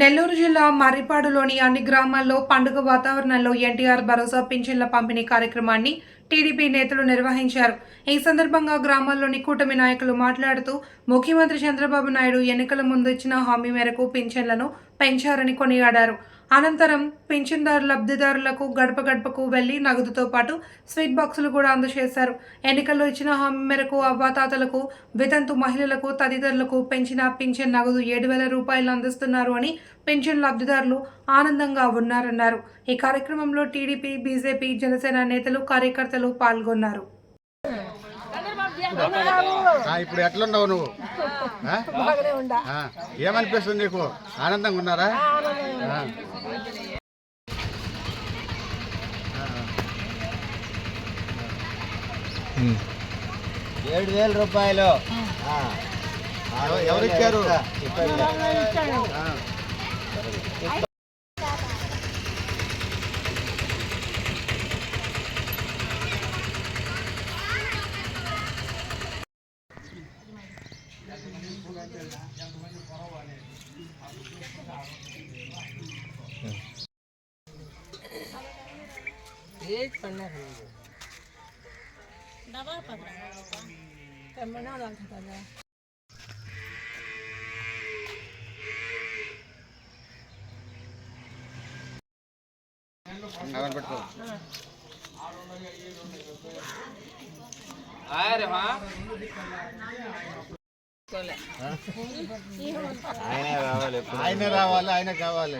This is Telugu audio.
నెల్లూరు జిల్లా మర్రిపాడులోని అన్ని గ్రామాల్లో పండుగ వాతావరణంలో ఎన్టీఆర్ భరోసా పింఛన్ల పంపిణీ కార్యక్రమాన్ని టీడీపీ నేతలు నిర్వహించారు. ఈ సందర్భంగా గ్రామాల్లోని కూటమి నాయకులు మాట్లాడుతూ ముఖ్యమంత్రి చంద్రబాబు నాయుడు ఎన్నికల ముందు ఇచ్చిన హామీ మేరకు పింఛన్లను పెంచారని కొనియాడారు. అనంతరం పింఛన్దారు లబ్ధిదారులకు గడప గడపకు వెళ్ళి నగదుతో పాటు స్వీట్ బాక్సులు కూడా అందజేశారు. ఎన్నికల్లో ఇచ్చిన హామీ మేరకు అవ్వాతాతలకు వితంతు మహిళలకు తదితరులకు పెంచిన పింఛన్ నగదు ఏడు వేల రూపాయలు అందిస్తున్నారు అని పింఛన్ లబ్ధిదారులు ఆనందంగా ఉన్నారన్నారు. ఈ కార్యక్రమంలో టీడీపీ బీజేపీ జనసేన నేతలు కార్యకర్తలు పాల్గొన్నారు. ఇప్పుడు ఎట్లున్నావు నువ్వు? ఏమనిపిస్తుంది నీకు? ఆనందంగా ఉన్నారా. ఏడు వేల రూపాయలు. ఎవరు ఇచ్చారు చెప్పండి. ఆ. అవన్నీ పెట్టుకో ఆయనే రావాలి ఎప్పుడు ఆయనే రావాలి ఆయన కావాలి